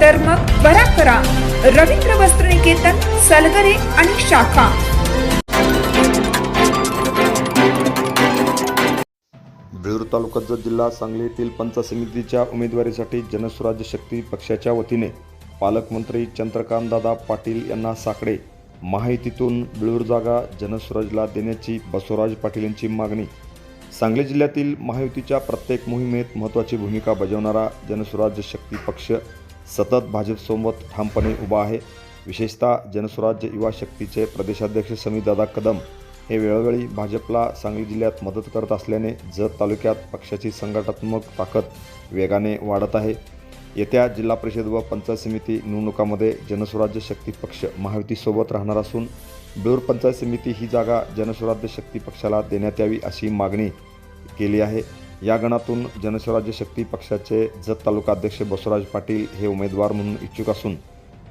तर मग बरा करा. रवींद्र वस्त्र निकेतन सलगरे आणि शाखा. बिळूर तालुका जत जिल्हा सांगली येथील पंचायत समितीच्या उमेदवारीसाठी जनसुराज्य शक्ती पक्षाच्या वतीने पालकमंत्री चंद्रकांतदादा पाटील यांना साकडे माहितीतून बिळूर जागा जनस्वराजला देण्याची बसवराज पाटील यांची मागणी. सांगली जिल्ह्यातील महायुतीच्या प्रत्येक मोहिमेत महत्त्वाची भूमिका बजावणारा जनसुराज्य शक्ती पक्ष सतत भाजपसोबत ठामपणे उभा आहे. विशेषतः जनस्वराज्य युवा शक्तीचे प्रदेशाध्यक्ष समीदादा कदम हे वेळोवेळी भाजपला सांगली जिल्ह्यात मदत करत असल्याने जत तालुक्यात पक्षाची संघटनात्मक ताकद वेगाने वाढत आहे. येत्या जिल्हा परिषद व पंचायत समिती निवडणुकामध्ये जनस्वराज्य शक्ती पक्ष महायुतीसोबत राहणार असून बेऊर पंचायत समिती ही जागा जनस्वराज्य शक्ती पक्षाला देण्यात यावी अशी मागणी केली आहे. या गणातून जनस्वराज्य शक्ती पक्षाचे जत तालुका अध्यक्ष बसवराज पाटील हे उमेदवार म्हणून इच्छुक असून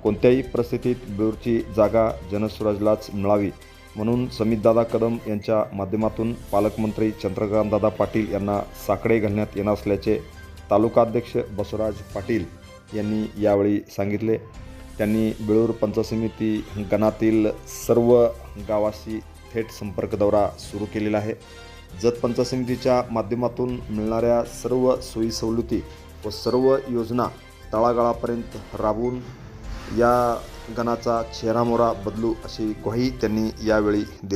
कोणत्याही परिस्थितीत बेऊरची जागा जनस्वराजलाच मिळावी म्हणून समितदादा कदम यांच्या माध्यमातून पालकमंत्री चंद्रकांतदादा पाटील यांना साकडे घालण्यात येणार असल्याचे तालुकाध्यक्ष बसवराज पाटील यांनी यावेळी सांगितले. त्यांनी बेळूर पंचायत समिती गणातील सर्व गावाशी थेट संपर्क दौरा सुरू केलेला आहे. जत पंचायत समितीच्या माध्यमातून मिळणाऱ्या सर्व सोयी सवलती व सर्व योजना तळागाळापर्यंत राबवून या गणाचा चेहरामोरा बदलू अशी ग्वाही त्यांनी यावेळी दिली.